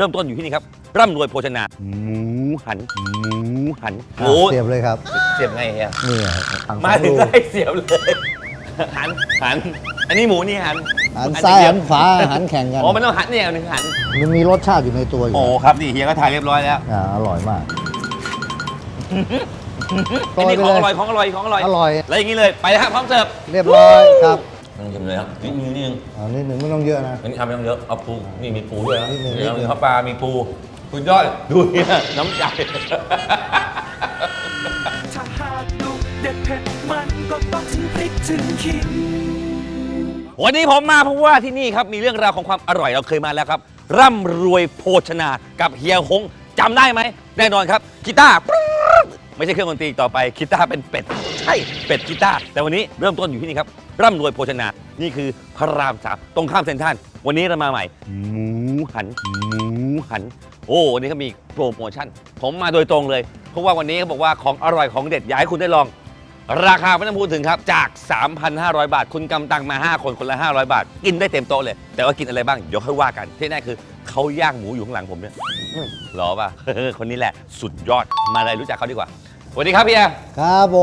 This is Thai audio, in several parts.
ริ่มต้นอยู่ที่นี่ครับ ร่ำรวยโภชนา หมูหัน หมูหันหมูเสียบเลยครับเสียบไงเฮียนี่ไงทางมาสองถึงลูก็กให้เสียบเลย หันหัน อันนี้หมูนี่หันหันอัซ้ายเดีหันขวาหันแข่งกันอ๋อมันต้องหันเนี่ยหนึ่งหัน มันมีรสชาติอยู่ในตัวอยู่โอ้ครับนี่เฮียก็ถ่ายเรียบร้อยแล้วอ่าอร่อยมากอันนี้ของอร่อยโปของอร่อยของอร่อย อร่อย แล้วอย่างนี้เลยไปเลยครับพร้อมเสิร์ฟเรียบร้อยครับ ต้องชิมเลยครับนิดนึงนิดนึงเอานิดหนึ่งไม่ต้องเยอะนะอันนี้ทำไม่ต้องเยอะเอาปูนี่มีปูด้วยนะนิดนึงเดี๋ยวนิดนึง มีข้าวปลา มีปูคุณยอดดูเนี่ยน้ำใจ ถ้าหากดุเด็ดเผ็ดมันก็ต้องถึงพริกถึงขิง วันนี้ผมมาเพราะว่าที่นี่ครับมีเรื่องราวของความอร่อยเราเคยมาแล้วครับ ร่ำรวยโภชนากับเฮียฮงจำได้ไหมแน่นอนครับกีตาร์ปรึ๊ด ไม่ใช่เครื่องดนตรีอีกต่อไปกีตาร์เป็นเป็ด ใช่เป็ดกีตาร์แต่วันนี้เริ่มต้นอยู่ที่นี่ครับ ร่ำรวยโภชนา นี่คือพระรามสามตรงข้ามเซ็นทรัลวันนี้เรามาใหม่ หมูหัน หมูหัน โอ้วันนี้เขามีโปรโมชั่น ผมมาโดยตรงเลย เพราะว่าวันนี้เขาบอกว่าของอร่อยของเด็ดอยากให้คุณได้ลอง ราคาไม่ต้องพูดถึงครับ จาก 3,500 บาท คุณกำตังมา 5 คนคนละ 500 บาท กินได้เต็มโต๊ะเลย แต่ว่ากินอะไรบ้างเดี๋ยวค่อยว่ากัน ที่แน่คือเขาย่างหมูอยู่ข้างหลังผมเนี่ยอืมหรอป่ะ คนนี้แหละสุดยอดมาเลยรู้จักเขาดีกว่า สวัสดีครับพี่แอร์ครับผ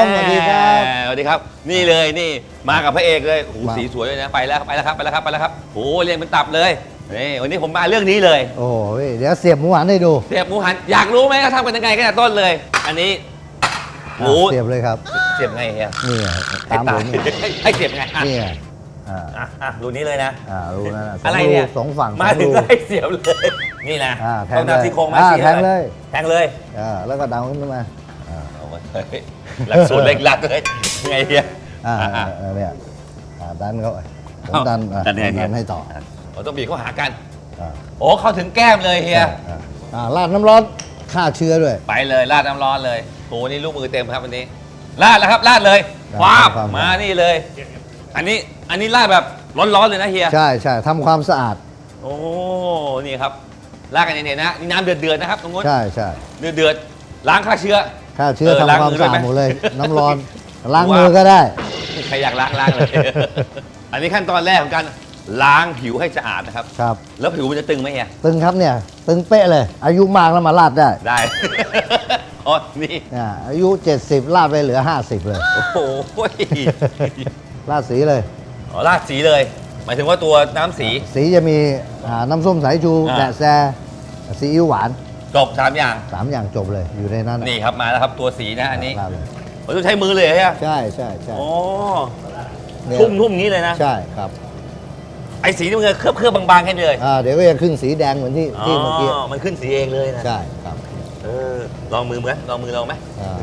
มสวัสดีครับสวัสดีครับ นี่เลยนี่มากับพระเอกเลยโอ้โหมาสีสวยเลยนะไปแล้วไปแล้วครับไปแล้วครับไปแล้วครับโอ้โหเรียงเป็นตับเลยนี่วันนี้ผมมาเรื่องนี้เลย โอ้ยเดี๋ยวเสียบหมูหันให้ดู เสียบหมูหันอยากรู้ไหมเขาทำกันยังไงกันแต่ต้นเลย อันนี้หมูเสียบเลยครับ เสียบไงเฮียนี่ไงตามผมนี่ให้ให้เสียบไงอะนี่ไงอ่าอะอะดูนี้เลยนะอ่ารู้นะสงอะไรเนี่ยรูสองฝั่งมาสองถึงรูก็ให้เสียบเลย นี่นะอ่าแทต้องงเลยนำซี่โครงมาอ่าชี้แทงเลย แทงเลยอ่าแล้วก็ดังขึ้นมา หลักสูตรเล็กหลักเลยไงเฮียอ่าอะอ่าอะอ่าเนี่ยอ่าดันเข้าไปผมเอ้าดันอะดันยังไงดันให้ต่อเราต้องบีบเข้าหากัน อ่าโอ้เข้าถึงแก้มเลยเฮีย อ่าอ่าราดน้ำร้อนฆ่าเชื้อด้วย ไปเลยราดน้ำร้อนเลยโหนี่ลูกมือเต็มครับวันนี้ราดแล้วครับราดเลยราดว้าบความมานี่เลย อันนี้อันนี้ราดแบบร้อนๆเลยนะเฮีย ใช่ใช่ทำความสะอาดโอ้นี่ครับราดกันเนี่ยๆนะนี่น้ำเดือดๆนะครับตรงนู้นใช่ใช่เดือดๆล้างฆ่าเชื้อ ฆ่าเชื้อเออทำล้างความมือสะอาด้วยดไหมหมดเลย น้ำร้อนล้างว่ามือก็ได้ ใครอยากล้างล้างเลย อันนี้ขั้นตอนแรกของการล้างผิวให้สะอาดนะครับ ครับ แล้วผิวมันจะตึงไหมเฮียตึงครับเนี่ย ตึงเป๊ะเลย อายุมากแล้วมาลาดได้ได้ อ๋อนี่เนี่ยอายุ 70 ลาดไปเหลือ 50 เลย โอ้โหลาดสีเลย อ๋อราดสีเลย หมายถึงว่าตัวน้ำสี สีจะมีอ่าน้ำส้มสายชูอ่าแดะแซซีอิ๊วหวาน จบสามอย่าง สามอย่างจบเลยอยู่ในนั้นนี่ครับมาแล้วครับตัวสีนะอันนี้ลาดเลยเราต้องใช้มือเลยเหรอเฮียใช่ใช่ใช่โอ้เนี่ยทุ่มทุ่มอย่างนี้เลยนะ ใช่ครับไอ้สีนี่มันเคลือบเคลือบบางๆแค่นี้เลยอ่าเดี๋ยวก็จะขึ้นสีแดงเหมือนที่ที่เมื่อกี้มันขึ้นสีเองเลยนะ ใช่ครับ เออลองมือไหมลองมือลองไหมอ่า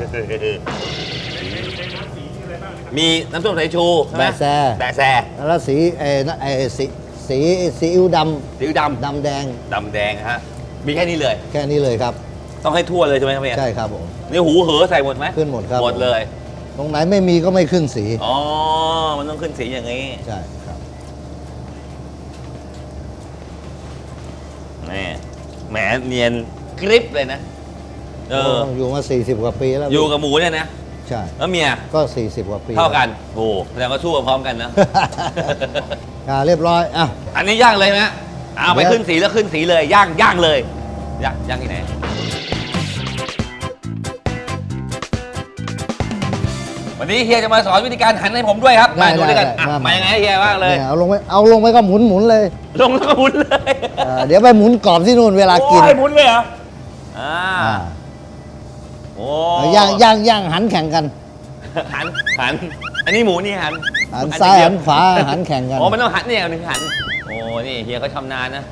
มีน้ำส้มสายชูใช่ไหมแบะแซแบะแซแล้วสีเออนะเออสีสีซีอิ๊วดสีดำดำแดงำดำแดงฮะ มีแค่นี้เลย แค่นี้เลยครับ ต้องให้ทั่วเลยใช่ไหมครับพี่ใช่ครับผมนี่หูเหอใส่หมดไหมขึ้นหมดครับหมดเลย ตรงไหนไม่มีก็ไม่ขึ้นสีอ๋อมันต้องขึ้นสีอย่างนี้ใช่ครับนี่แหมเนียนกริปเลยนะเอออยู่มา 40 กว่าปีแล้วอยู่กับหมูเนี่ยนะใช่แล้วเมียก็ 40 กว่าปีเท่ากันโอ้แสดงว่าสู้กันพร้อมกันนะ อ่าเรียบร้อยอะอันนี้ย่างเลยไหม เอาไปเดี๋ยวขึ้นสีแล้วขึ้นสีเลยย่างย่างเลยย่างย่างที่ไหนวันนี้เฮียจะมาสอนวิธีการหันให้ผมด้วยครับมาดูด้วยกันอะมายังไงเฮียว่างเลยนี่เอาลงไปเอาลงไปก็หมุนหมุนเลยลงแล้วก็หมุนเลยอ่าเดี๋ยวไปหมุนกรอบที่นู่นเวลากินโอ้ยหมุนเลยเหรออ่าอ่าโอ้เอาย่างย่างย่างหันแข่งกัน หันหัน อันนี้หมูนี่หันหันอัซ้ายเดีหัวนขวาหันแข่งกัน อ๋อมันต้องหันเนี่ยหนึ่งหัน โอ้นี่เฮียเขาชำนาญนะ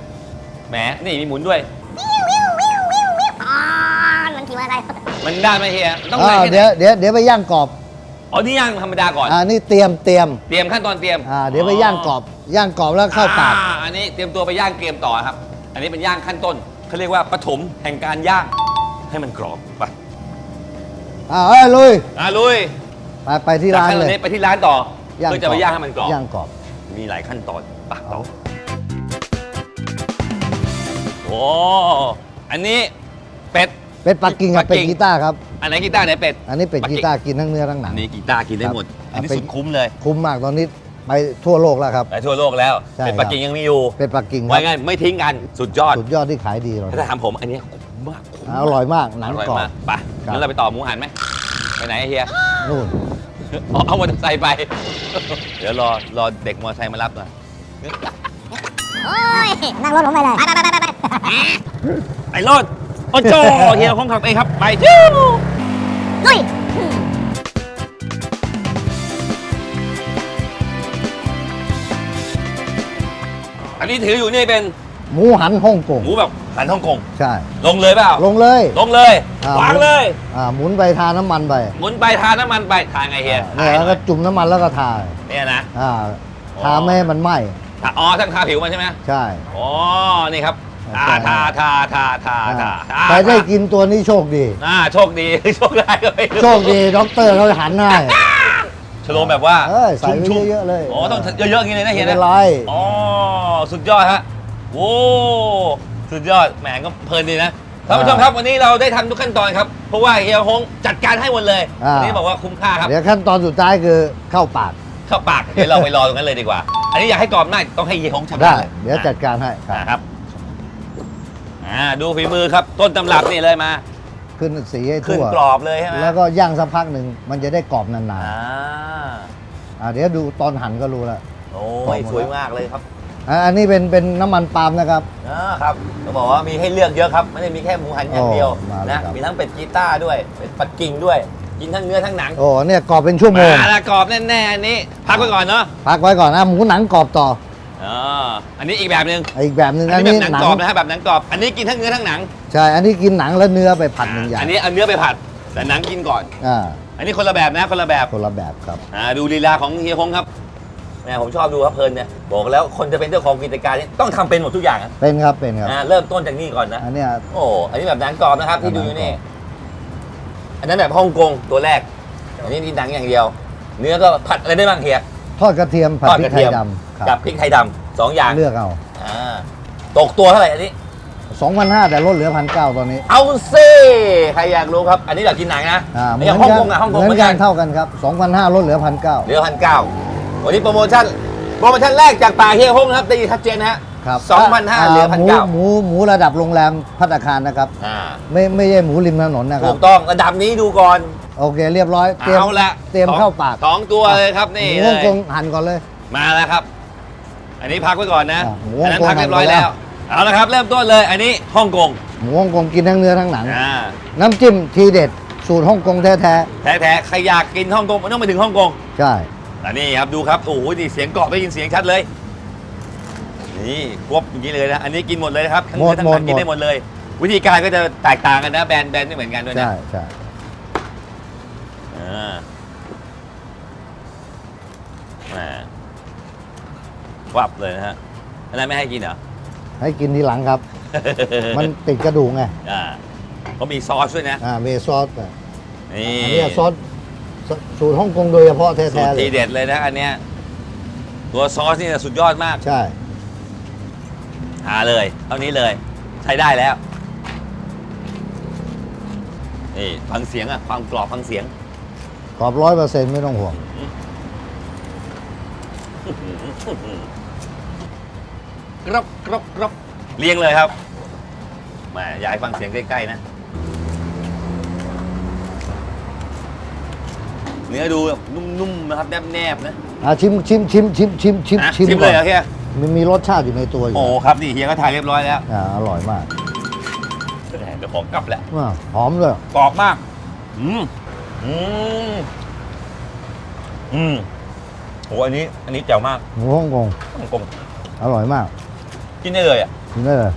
แหมนี่มีหมุนด้วยมันขี่มอเตอร์ไซค์มันได้ไหมเฮียต้องอ่าได้แค่ไหนเดี๋ยวเดี๋ยวเดี๋ยวไปย่างกรอบอ๋อนี่ย่างธรรมดาก่อนอ่านี่เตรียมเตรียมเตรียมขั้นตอนเตรียมอ่าเดี๋ยวไปย่างกรอบย่างกรอบแล้วเข้าปากอ่อันนี้เตรียมตัวไปย่างเกมต่อครับ อันนี้เป็นย่างขั้นต้นเขาเรียกว่าปฐมแห่งการย่างให้มันกรอบไปอ่าเอ้ยลุยอะลุยไปไปที่ร้านเลยไปที่ร้านต่อเพื่อจะไปย่างให้มันกรอบย่างกรอบมีหลายขั้นตอน ปะเอาโอ้อันนี้เป็ด เป็ดปักกิ่งกับปัเป็กดกิ่งกีตาร์ครับอันไหนกีตาร์ไหนเป็ด อันนี้เป็ดปักกิ่กีงตาร์กินทั้งเนื้อทั้งหนัอังนนี้กีตาร์กินได้หมดครับอันนี้เป็นสุดคุ้มเลย คุ้มมากตอนนี้ไปทั่วโลกแล้วครับ ไปทั่วโลกแล้วใช่เป็นปักกิ่งยังมีอยู่ เป็นปักกิ่งคไว้รับไงไม่ทิ้งกัน สุดยอด สุดยอดที่ขายดีเลยถ้าถามผมอันนี้คุ้มมากคุ้มอร่อยมาก หนัองร่อยกรอบมากไปครับงั้นเราไปต่อหมูหันไหม ไปไหนเฮีย นู่นอ๋อเอามอเตอร์ไซค์ไป เดี๋ยวรอรอเด็กมอเตอร์ไซค์มารับหน่อย โอ้ยนั่งรถผมไปเลยไปไปไปไปไปไปรถโอ้โจเฮียคงขับเองครับ ไปจิ้วลุยอันนี้ถืออยู่นี่เป็นหมูหันฮ่องกงหมูแบบหันฮ่องกง ใช่ ลงเลยเปล่า ลงเลย ลงเลยอ่าวางเลยอ่าหมุนไปทาน้ำมันไป หมุนไปทาน้ำมันไปทาไงเฮียเนี่ยแล้วก็จุ่มน้ำมันแล้วก็ทาเนี่ยนะอ่าอ๋อทาไม่ให้มันไหม้ ทาอ๋อทั้งทาผิวมันใช่ไหมใช่ อ๋อ นี่ครับ ทาใช่ทาทาทาทาทาอ่าใครได้กินตัวนี้โชคดี อ่า โชคดี โชคได้ก็ไม่รู้โชคดี ด็อกเตอร์เขาหันให้ชโลมแบบว่าเออใส่ไว้ชุ่มๆเยอะๆเลย อ๋อ ต้องเยอะๆอย่างนี้เลยนะไม่เฮียเป็นะนไรอ๋อ สุดยอดฮะโอ้สุดยอด แหมก็เพลินดีนะท่านผู้ชมครับวันนี้เราได้ทำทุกขั้นตอนครับ เพราะว่าเฮียฮงจัดการให้หมดเลยอ่าวันนี้บอกว่าคุ้มค่าครับ เดี๋ยวขั้นตอนสุดท้ายคือเข้าปาก เข้าปาก เดี๋ยวเราไปรอตรงนั้นเลยดีกว่า อันนี้อยากให้กรอบหน้าต้องให้เฮียฮงชำได้นาญเดี๋ยวจัดการให้คอ่ารับครับอ่าดูฝีมือครับต้นตำรับนี่เลยมา ขึ้นสีให้ขึ้นทั่วกรอบเลยใช่ไหมแล้วก็ย่างสักพักหนึ่งมันจะได้กรอบนานอ่าๆอ่าเดี๋ยวดูตอนหั่นก็รู้แล้วโอ้ยสวยมากเลยครับอ่าอันนี้เป็นเป็นน้ำมันปาล์มนะครับ อ่าครับต้องบอกว่ามีให้เลือกเยอะครับ ไม่ได้มีแค่หมูหันอย่างเดียวโอ้มาแล้วนะ ครับ มีทั้งเป็ดกีต้าร์ด้วย เป็ดปักกิ่งด้วย กินทั้งเนื้อทั้งหนังโอ้เนี่ยกรอบเป็นชั่วโมงมาละกรอบแน่ๆอันนี้ พักไว้ก่อนเนาะพักไว้ก่อนนะหมูหนังกรอบต่ออ๋ออันนี้อีกแบบหนึ่งอีกแบบหนึ่งอัอันนนี้นี้แบบหนังหนังกรอบนะฮะแบบหนังกรอบอันนี้กินทั้งเนื้อทั้งหนังใช่อันนี้กินหนังแล้วเนื้อไปผัดหนึ่งอย่างอันนี้เอาเนื้อไปผัด แต่หนังกินก่อนอ่าอันนี้คนละแบบนะคนละแบบคนละแบบครับอ่าดูลีลาของเฮียคงครับแหมผมชอบดูครับเพลินเนี่ยบอกแล้วคนจะเป็นเจ้าของกิจการนี่ต้องทำเป็นหมดทุกอย่างอะเป็นครับเป็นครับอ่าเริ่มต้นจากนี่ก่อนนะอันเนี้ยโอ้อันนี้แบบหนังกรอบนะครับที่ดูอยู่นี่หนังกร อบอันนั้นแบบฮ่องกงตัวแรก อันนี้นี่หนังอย่างเดียว เนื้อก็ผัดอะไรได้บ้างเฮียทอดกระเทียมผัดทอดพริกกระไทเทียยมดำคกัรับบพริกไทยดำสองอย่างเลือกเอาอ่าตกตัวเท่าไหร่อันนี้2,500แต่ลดเหลือพันเก้าตอนนี้ เอาซิใครอยากรู้ครับ อันนี้อยากกินหนังนะอ่าไอ้อย่างฮ่องกงอะฮ่องกงเหเหมืมืออนนกักันนเท่ากันครับ2,500ลดเหลือพันเก้าเหลือพันเก้าวันนี้โปรโมชั่นโปรโมชั่นแรกจากป่าเฮียฮงนะครับได้ยินชัดเจนนะฮะ ครับสองพันห้าเหลือพันหมูเก้าหมูหมูระดับโรงแรมพัตตาคารนะครับ อ่าไม่ไม่ใช่หมูริมถนนนะครัถูบ กต้องระดับนี้ดูก่อน โอเคเรียบร้อยเตรียมเอาละเตรียมสองเข้าปากสองตัวเลยครับนี่หมูเลฮ่องยกงหั่นก่อนเลย มาแล้วครับ อันนี้พักไว้ก่อนนะอะหมูอันนั้นฮ่องกงพักเรียบร้อยหั่นไปแล้แล้ววเอาละครับ เริ่มต้นเลย อันนี้ฮ่องกงหมูฮ่องกงกินทั้งเนื้อทั้งหนัง อ่าน้ำจิ้มทีเด็ด สูตรฮ่องกงแท้แท้ๆใครอยากกินฮ่องกงมันต้องไปถึงฮ่องกงๆ ใช่ อันนี้ครับดูครับโอ้โหนี่เสียงกรอบได้ยินเสียงชัดเลย นี่ควบอย่างนี้เลยนะ อันนี้กินหมดเลยนะครับทั้งหมเนื้ดอทั้งหมหนัดงกินได้หมดเลย วิธีการก็จะแตกต่างกันนะ แบรนด์แบรนด์ไม่เหมือนกันด้วยนะใช่ใช่อ่าแหมวับเลยนะฮะอันนั้นไม่ให้กินเหรอ ให้กินทีหลังครับ มันติดกระดูกไงอ่าเขามีซอสด้วยนะอ่าเมซอสอะนี่ อันนี้ซอสสสูตรฮ่องกงโดยเฉพาะสูแท้ตรๆเลทียเด็ดเลยนะอันเนี้ยตัวซอสนี่สุดยอดมาก ใช่ หาเลยเท่านี้เลยใช้ได้แล้วนี่ฟังเสียงอะความกรอบฟังเสียง กรอบร้อยเปอร์เซ็นต์ไม่ต้องห่วง กรอบกรอบกรอบเรียงเลยครับแหมอยากให้ฟังเสียงใกล้ๆนะ เนื้อดูแบบนุ่มๆนะครับแนบๆนะ อะชิมชิมชิมชิมชิมชิมอะชิมชิมก่เลอยนเหรอเฮีย มันมีรสชาติอยู่ในตัวอยู่โอ้ครับนี่เฮียก็ถ่ายเรียบร้อยแล้วอ่าอร่อยมากเดี๋ยวขอกลับแหละอ่าหอมเลยกรอบมาก อืมอืมอืมโหอันนี้ อันนี้แจ๋วมากหมูฮ่องกงฮ่องกงอร่อยมากกินได้เลยอะกินได้เลย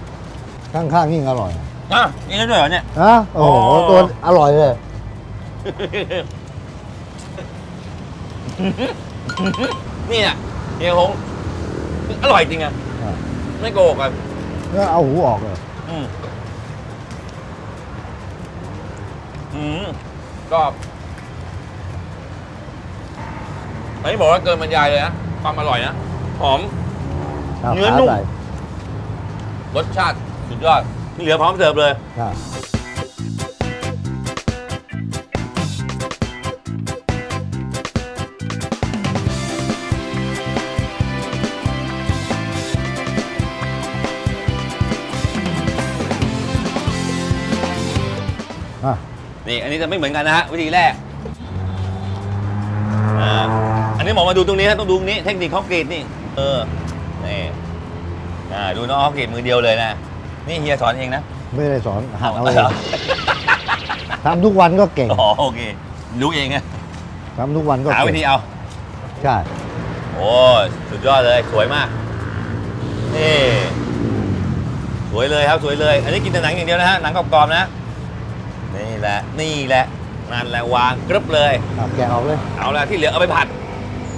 ข้างๆยิ่งอร่อยอะกินได้ด้วยเหรอเนี่ยฮะโอ้โหอ๋อตัวอร่อยเลยนี่อะเฮียฮง อร่อยจริงอะอะไม่โกหกอะก็เอาหูออกเลยอืมอืมก็อันนี้บอกว่าเกินบรรยายเลยนะความอร่อยนะหอมาเนื้อขานุ่ม ใส่รสชาติสุดยอดนี่เหลือพร้อมเสิร์ฟเลยครั นี่อันนี้จะไม่เหมือนกันนะฮะวิธีแรกอ่าอันนี้หมอมาดูตรงนี้ฮะต้องดูตรงนี้เทคนิคเขากรีดนี่ เออนี่อ่าดูน้องเขากรีดมือเดียวเลยนะนี่เฮียสอนเองนะไม่ได้สอนหัดเอาอ๋อเอเหรงอทำทุกวันก็เก่งอ๋อโอเครู้เองนะทำทุกวันก็หาวิเก่งธีเอาใช่โอ้ยสุดยอดเลยสวยมากนี่สวยเลยครับสวยเลย อันนี้กินแต่หนังอย่างเดียวนะฮะหนังกรอบๆนะ นี่แหละ นี่แหละนั่นแหละวางกรึบเลยอะแกะออกเลยเอาละที่เหลือเอาไปผัด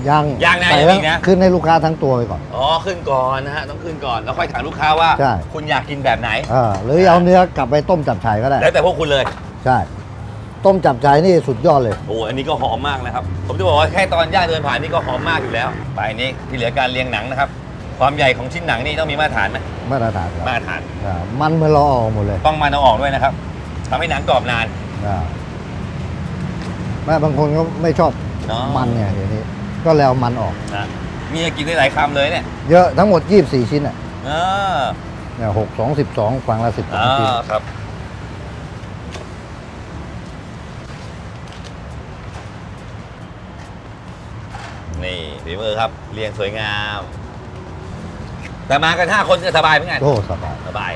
ยังยังนะใส่ยังแล้วอีกนะ ขึ้นให้ลูกค้าทั้งตัวไปก่อน อ๋อขึ้นก่อนนะฮะต้องขึ้นก่อนแล้วค่อยถามลูกค้าว่า ใช่ คุณอยากกินแบบไหนอ่าหรือเอาเนื้อกลับไปต้มจับฉ่ายก็ได้ แล้วแต่พวกคุณเลยใช่ ต้มจับฉ่ายนี่สุดยอดเลย โอ้อันนี้ก็หอมมากนะครับ ผมจะบอกว่าแค่ตอนย่างเดินผ่านนี่ก็หอมมากอยู่แล้ว ไปนี้ที่เหลือการเรียงหนังนะครับ ความใหญ่ของชิ้นหนังนี่ต้องมีมาตรฐานไหมมาตรฐานครับมาตรฐาน อ่ามันเมื่อเราเอาออกหมดเลย ต้องมันเอาออกด้วยนะครับ ทำให้หนังกรอบนานอ่าแม่บางคนก็ไม่ชอบเนาะมันเนี่ยเดี๋ยวนี้ ก็แล้วมันออก นะมีให้กินได้หลายคำเลยเนี่ยเยอะทั้งหมด 24 ชิ้นอะเออเนี่ยหกสองสิบสองฝั่งละสิบสองอ่าชิ้นครับ นี่ฝีมือครับ เรียงสวยงาม แต่มากันห้าคนจะสบายไหมไง โอ้สบาย สบาย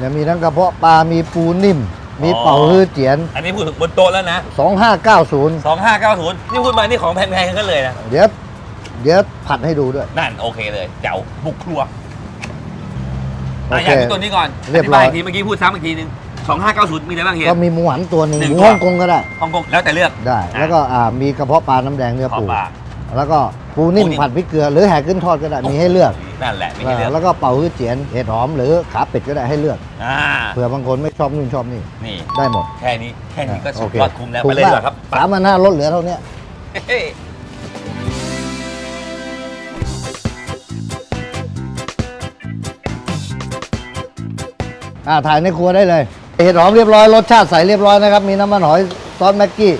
เนี่ยมีทั้งกระเพาะปลา มีปูนิ่ม มีเป่าฮื้อเจียน อันนี้พูดถึงบนโต๊ะแล้วนะ 2590สองห้าเก้าศูนย์นี่พูดมานี่ของแพงๆกันเลยนะ เดี๋ยวเดี๋ยวผัดให้ดูด้วย นั่นโอเคเลยเจ๋วบุกครัวโออะอเคยากดูตัวนี้ก่อนเรียบร้อย ธิาอีกทีเมื่อกี้พูดซ้ำอีกทีนึงสองห้าเก้าศูนย์มีอะไรบ้างเฮีย ก็มีหมูหันตัวหนึ่งหนึ่หงมูตัว ฮ่องกงก็ได้ ฮ่องกงแล้วแต่เลือก ได้อะแล้วก็อ่ามีกระเพาะปลาน้ำแดงเนื้อขอปูปลา แล้วก็ปูนิ่มปูนิ่ม ผัดพริกเกลือหรือแห่ขึ้นทอดก็ได้มีให้เลือกนั่นแหละไม่ใช่เลือกแล้วก็เป่าฮื้อเจียนเห็ดหอมหรือขาเป็ดก็ได้ให้เลือกอ่าเผื่อบางคนไม่ชอบนู่นชอบนี่นี่ ได้หมดแค่นี้แค่นี้ก็สุโอดเคยอดคุ้มแล้วถูไปเลยดีกว่าครับสามพันห้าลดเหลือเท่าเนี้ยเฮ้ยอ่าถ่ายในครัวได้เลย เห็ดหอมเรียบร้อยรสชาติใส่เรียบร้อยนะครับ มีน้ำมันหอยซอสแม็กกี้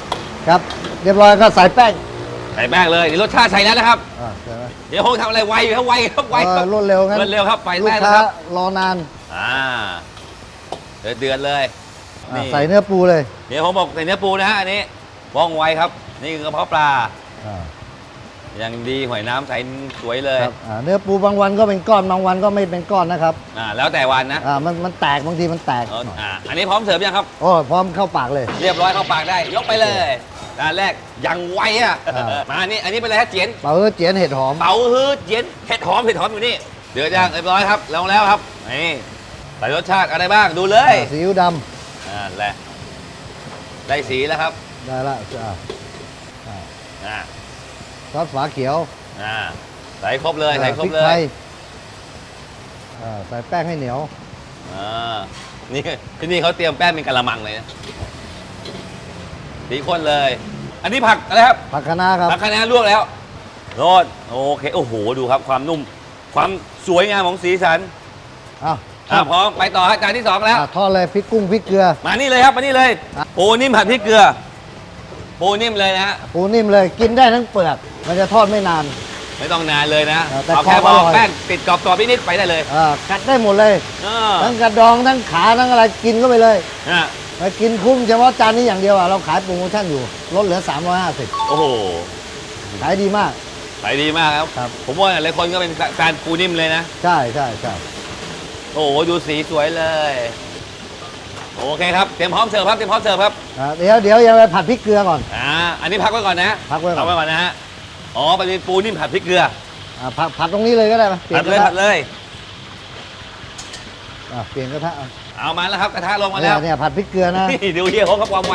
ครับ เรียบร้อยก็ใส่แป้ง ใส่แป้งเลยนี่รสชาติใส่แล้วนะครับ อ่าใช่ไหมเดี๋ยวคงทำอะไรไวอยู่ครับไวครับไวคเอรัอบรวดเร็วงั้นรวดเร็วครับไปลูแป้กงนะค้าครับ รอนานอ่าเดือดเดือดเลยอ่านี่ใส่เนื้อปูเลยเดี๋ยวผมบอกใส่เนื้อปูนะฮะอันนี้ว่องไวครับ นี่คือกระเพาะปลา อ่า อย่างดีหอยน้ำใสสวยเลยครับอ่าเนื้อปูบางวันก็เป็นก้อนบางวันก็ไม่เป็นก้อนนะครับอ่าแล้วแต่วันนะอ่ามันมันแตกบางทีมันแตกเอออ่าอันนี้พร้อมเสิร์ฟยังครับ โอ้พร้อมเข้าปากเลย เรียบร้อยเข้าปากได้ ยกไปเลยด้านแรกยังไวอะอ่า มาอันนี้อันนี้เป็นอะไรฮะเจียนเป่าเออเจียนเห็ดหอม เป๋าฮื้อเจียนเห็ดหอมเห็ดหอมอยู่นี่เดือดย่างเรียบร้อยครับลงแล้วครับนี่ใส่รสชาติอะไรบ้างดูเลยอ่าซีอิ๊วดอ่าแหละได้สีแล้วครับำได้ละอ่าอ่าอ่า ซอสฝาเขียวอ่าใส่ครบเลยใส่ครพบริกเลไทยยอ่าใส่แป้งให้เหนียวอ่านี่ที่นี่เขาเตรียมแป้งเป็นกะละมังเลยนะสีข้นเลย อันนี้ผักอะไรครับ ผักคะน้าครับผักคะน้าลวกแล้วโรดโอเคโอ้โหดูครับความนุ่ม ความสวยงามของสีสันอ้าวอะพร้อมไปต่อฮะจานที่สองแล้วอ่าทอดเลยพริกกุ้งพริกเกลือ มานี่เลยครับมานี่เลยอะปูนิ่มผัดพริกเกลือ ปูนิ่มเลยนะฮะปูนิ่มเลยกินได้ทั้งเปลือก มันจะทอดไม่นาน ไม่ต้องนานเลยนะอะแต่เอาแค่กพรอบออร่อย แป้งติดกรอบๆนิดๆไปได้เลยอ่ากัดได้หมดเลย เออทั้งกระดองทั้งขาทั้งอะไรกินก็ไปเลยอะมากินคุ้มเฉพาะจานนี้อย่างเดียวอะเราขายโปรโมชั่นอยู่ลดเหลือ 350 โอ้โหขายดีมากไปดีมากครับ ครับ ผมว่าหลายคนก็เป็นแฟนปูนิ่มเลยนะ ใช่ใช่ใช่โอ้โหดูสีสวยเลย โอเคครับเตรียมพร้อมเสิร์ฟครับเตรียมพร้อมเสิร์ฟครับอ่าเดี๋ยวเดี๋ยวยังไปผัดพริกเกลือก่อน อ่าอันนี้พักไว้ก่อนนะพักไว้ก่อนพักไว้ก่อนนะฮะอ๋อเป็นปูนิ่มผัดพริกเกลืออ่าผัดผัดตรงนี้เลยก็ได้ไหมเปลี่ผัยดนกเลยระผัทะดเลยอ่าเปลี่ยนกระทะเอาเอามาแล้วครับกระทะลงมาเนี่แล้ยวเนี่ยผัดพริกเกลือนะนี่ดูเฮียเขากับความไว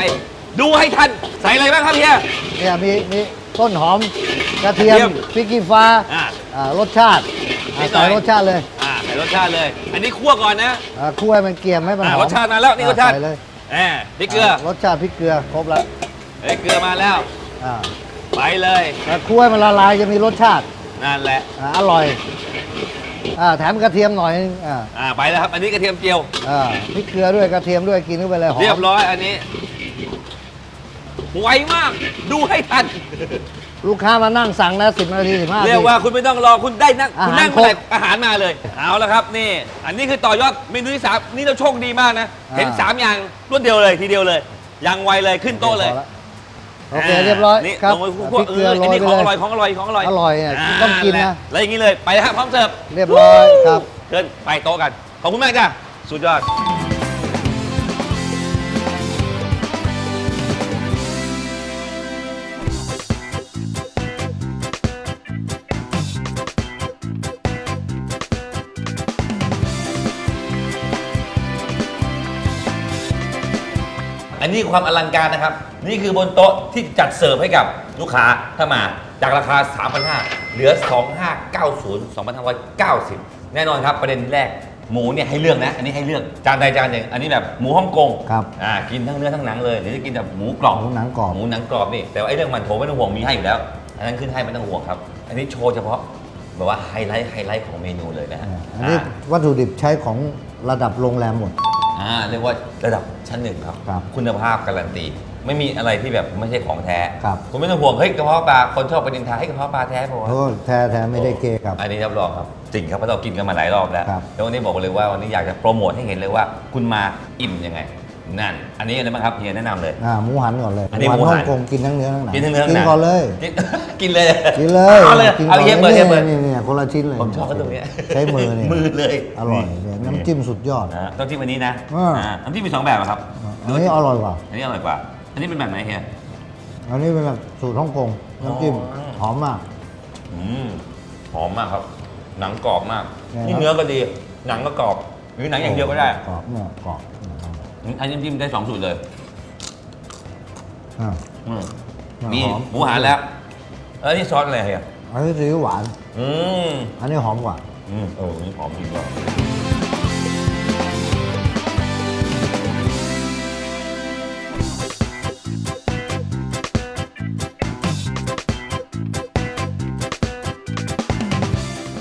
ดูให้ทันใส่อะไรบ้างครับเฮีย เนี่ยมีมีต้นหอมกระเทียมกระเทียมพริกขี้ฟ้าอ่าอ่ารสชาติอ่านิดหน่ใส่อย รสชาติเลยอ่าใส่ รสชาติเลย อันนี้คั่วก่อนนะอ่าคั่วให้มันเกรียมให้มันอ่าหอมรสชาติมาแล้วนี่รสชาติใส่เลยแหมพริกเกลือารสชาติพริกเกลือครบแล้วเฮ้ยเกลือมาแล้วอ่าไปเลยแล้วคั่วให้มันละลายจะมีรสชาตินั่นแหละอ่าอร่อยอ่าแถมกระเทียมหน่อยนึงอ่าอ่าไปแล้วครับ อันนี้กระเทียมเจียว อ่าพริกเกลือด้วยกระเทียมด้วยกินเข้าไปเลยหอมเรียบร้อยอันนี้ไวมากดูให้ทัน ลูกค้ามานั่งสั่งนะสิบนาทีสิบห้านาที เรียกว่าคุณไม่ต้องรอคุณได้นั่งอาหารคุณนั่งครบเมื่อไหร่อาหารมาเลย เอาละครับนี่ อันนี้คือต่อยอดเมนูที่สามนี่เราโชคดีมากนะ อ่า เห็นสามอย่างรวดเดียวเลยทีเดียวเลยยังไวเลยขึ้นโต๊ะเลยโอเคเรียบร้อยนี่ครับลงไปพพวริกกเอเกลืออโรอันยนี้ไปของเลอยร่อยของอร่อยของอร่อยอร่อยอะาต้องกินนะแล้วอย่างนี้เลยไปนะครับพร้อมเสิร์ฟเรียบร้อยครับ เชิญไปโต๊ะกันขอบคุณมากจ้ะสุดยอด อันนี้ความอลังการนะครับ นี่คือบนโต๊ะที่จัดเสิร์ฟให้กับลูกค้าถ้ามาจากราคา 3,500เหลือ 2,590 2,590 แน่นอนครับประเด็นแรกหมูเนี่ยให้เลือกนะ อันนี้ให้เลือกจานใดจานหนึ่งอันนี้แบบหมูฮ่องกงครับอ่ากินทั้งเนื้อทั้งหนังเลยหรือจะกินแบบหมูกรอบหมูหนังกรอบหมูหนังกรอบนี่แต่ว่าไอ้เรื่องมันโถไม่ต้องห่วงมีให้อยู่แล้ว อันนั้นขึ้นให้ไม่ต้องห่วงครับ อันนี้โชว์เฉพาะแบบว่าไฮไลท์ไฮไลท์ของเมนูเลยนะฮะอันนี้วัตถุดิบใช้ของระดับโรงแรมหมด อ่าเรียกว่าระดับชั้นหนึ่งครับ ครับคุณภาพการันตี ไม่มีอะไรที่แบบไม่ใช่ของแท้ครับ คุณไม่ต้องห่วงเฮ้ยกระเพาะปลาคนชอบไปดินทาให้ยกระเพาะปลาแท้ป่าวะ โอ้แท้แท้ไม่ได้เกครับ อันนี้รับรองครับจริงครับเพราะเรากินกันมาหลายรอบแล้วครับ แล้ววันนี้บอกเลยว่าวันนี้อยากจะโปรโมทให้เห็นเลยว่า คุณมาอิ่มยังไง นั่น อันนี้อะไรบ้างครับเฮียแนะนำเลย อ่าหมูหันก่อนเลยอันนี้หหมูมูหัหันนฮ่องกงกินทั้งเนื้อทั้งหนังกินทั้งเนื้อกินหงก่อนเลย กิน กินเลยกินเลยเอาเลยกินเอาก่อนเฮียเปิดเฮียเปิด นี่นี่นี่คนละชิ้นเลยผมชอบเขาตรงเนี้ยใช้มือเนี่ยมือเลย อร่อยเนี่ยน้ำจิ้มสุดยอดนะต้องจิ้มอันนี้นะอ่า อ่าน้ำจิ้มมีสองแบบอะครับอันนี้อร่อยกว่า อันนี้อร่อยกว่า อันนี้เป็นแบบไหนเฮีย อันนี้เป็นแบบสูตรฮ่องกงน้ำจิ้มอ๋อ หอมมาก อืมหอมมากครับ หนังกรอบมากเนี่ยนี่ครับเนื้อก็ดี หนังก็กรอบ หรือหนังอย่างเดียวก็ได้ กรอบเนี่ยกรอบ อันนี้จิ้มได้สองสูตรเลยอ่า อืมหอมมีหมูหันแล้วแล้วนี่ซอสอะไรเฮียอันนี้ซีอิ๊วหวาน อืมอันนี้หอมกว่า อืมเออนี่หอมจริงว่ะ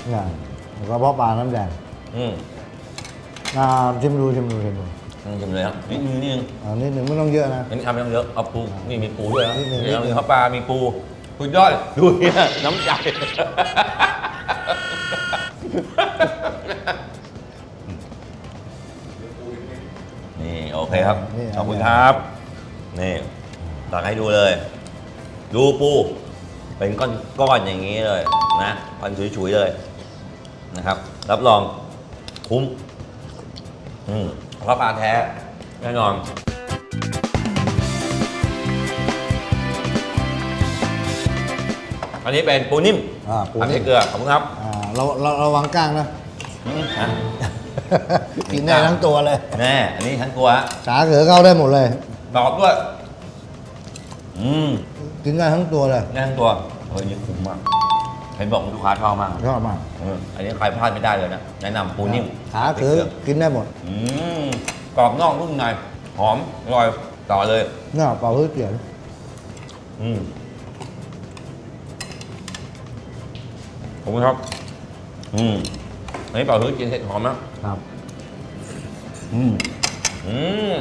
เนี่ยแล้วก็เพาะปลาน้ำแดงอืม อ่าชิมดูชิมดูชิมดู อืมชิมเลยครับนิดนึงนิดนึงอันนี้หนึ่งไม่ต้องเยอะนะอันนี้ทำไม่ต้องเยอะเอาปูนี่มีปูด้วยนะนิดนึงเดี๋ยวนิดนึมีงข้าวปลามีปูสุดยอดดูเนี่ยน้ำใจ นี่โอเคครับนี่ขอบคุณครับนี่ตักให้ดูเลย ดูปู เป็นก้อนๆอย่างนี้เลยนะพันฉุยๆเลยนะครับ รับรองคุ้มอืม เพราะปลาแท้แน่นอนอันนี้เป็นปูนิ่มอ่าปูผัดนิ่ให้มเกลือขอบคุณครับอ่าเราเราระวังก้างนะอืมอะกินได้ทั้งตัวเลย แน่อันนี้ทั้งตัวฮะขาเขือเข้าได้หมดเลยดอกด้วย อืมกินได้ทั้งตัวเลย แน่ทั้งตัวเฮ้ยนี่คุ้มมาก เห็นบอกลูกค้าชอบมากชอบมากเอออันนี้ใครพลาดไม่ได้เลยนะ แนะนำปูนิ่มขาเขือกินได้หมด อืมกรอบนอกนุ่มในหอมอร่อยต่อเลยเนี่ยเป่าฮื้อเกียนอืมขอบคุณครับ อืมอันนี้เป่าฮื้อกินเห็ดหอมมากครับ อืมอืม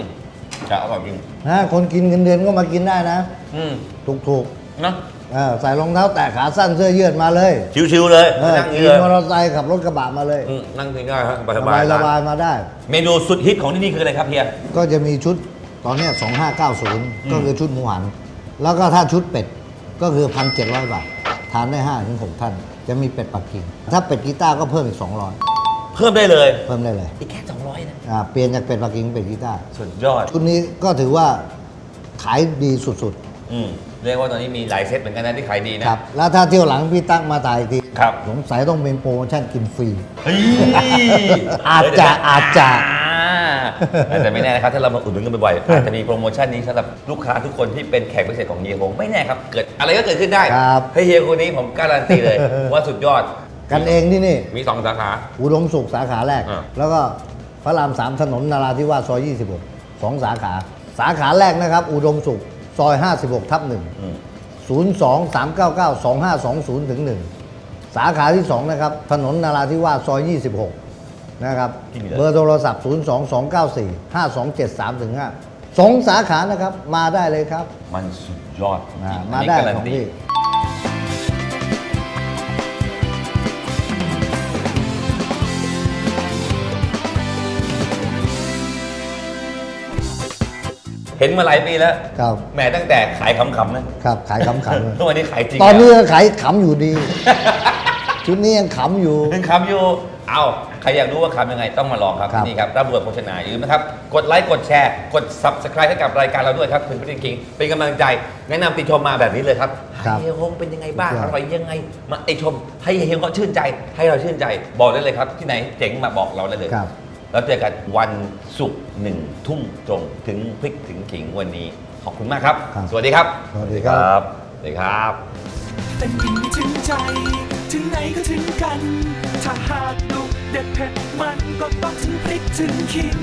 จะอร่อยจริงนะคนกินเงินเดือนก็มากินได้นะ อืมถูกถูกนะๆ เออใส่รองเท้าแตะขาสั้นเสื้อยืดมาเลยชิวๆเลยเออนั่งขี่นี่เลยมอเตอร์ไซค์ขับรถกระบะมาเลยอืมนั่งกินได้ครับสสบาบายยๆสบายมาได้ เมนูสุดฮิตของที่นี่คืออะไรครับเฮียก็จะมีชุดตอนเนี้ย2590 ก็คือชุดหมูหัน แล้วก็ถ้าชุดเป็ดก็คือ 1,700 บาท ทานได้5ถึง6ท่าน จะมีเป็ดปักกิ่งถ้าเป็ดกีต้าร์ก็เพิ่มอีก 200 เพิ่มได้เลยเพิ่มได้เลยอีกแค่สองร้อยนะอ่าเปลี่ยนจากเป็ดปักกิ่งเป็นเป็ดกีต้าร์สุดยอดชุดนี้ก็ถือว่าขายดีสุดอืม เรียกว่าตอนนี้มีหลายเซตเหมือนกันนะที่ขายดีๆนะ ครับ แล้วถ้าเที่ยวหลังพี่ตั้งมาถ่ายอีกทีครับ สงสัยต้องเป็นโปรโมชั่นกินฟรี เฮ้ยอาจจะอาจจะอ่าแต่ไม่แน่นะครับ ถ้าเรามาอุดหนุนกันบ่อยๆอาจจะมีโปรโมชั่นนี้สำหรับลูกค้าทุกคนที่เป็นแขกพิเศษของเฮียคงไม่แน่ครับ เกิดอะไรก็เกิดขึ้นได้ครับ ให้เฮียคนนี้ผมการันตีเลย ว่าสุดยอดกันเองที่นี่ มีสองสาขา อุดมสุขสาขาแรก อ่า แล้วก็พระรามสามถนนนาราธิวาสซอย 26สองสาขา สาขาแรกนะครับ อุดมสุข ซอย 56 ทับอืม1 02 399 2520ถึง1สาขาที่ 2 นะครับ ถนนนาราธิวาสซอย 26 นะครับที่มีเลยเบอร์โทรศัพท์ 02 294 5273ถึง5สองสาขานะครับ มาได้เลยครับ มันสุดยอดอ่าจริงๆมาอันนี้ได้การันของตี เห็นมาหลายปีแล้วครับ แหมตั้งแต่ขายขำๆนะครับขายขำๆเลยทุกวันนี้ขายจริงตอนนี้แล้ว ก็ขายขำอยู่ดี ชุดนี้ยังขำอยู่ ยังขำอยู่ เอาใครอยากรู้ว่าขำยังไงต้องมาลองครับครับ ที่นี่ครับร่ำรวยโภชนาอย่าลืมนะครับ กดไลค์กดแชร์ กด subscribe ให้กับรายการเราด้วยครับถึงพี่คิงเป็นกำลังใจ แนะนำติชมมาแบบนี้เลยครับครับเฮียฮงเป็นยังไงบ้าง ครับ อร่อยยังไง มาติชม ให้เฮียฮงเขาชื่นใจ ให้เราชื่นใจ บอกได้เลยครับ ที่ไหนเจ๋งมาบอกเราได้เลย ครับ แล้วเจอกันวันศุกร์หนึ่งทุ่มตรงถึงพริกถึงขิงวันนี้ ขอบคุณมากครับ ครับสวัสดีครับ สวัสดีครับ สวัสดีครับ แต่กินไม่ถึงใจ ถึงไหนก็ถึงกัน ถ้าหากดุเด็ดเผ็ดมันก็ต้องถึงพริกถึงขิง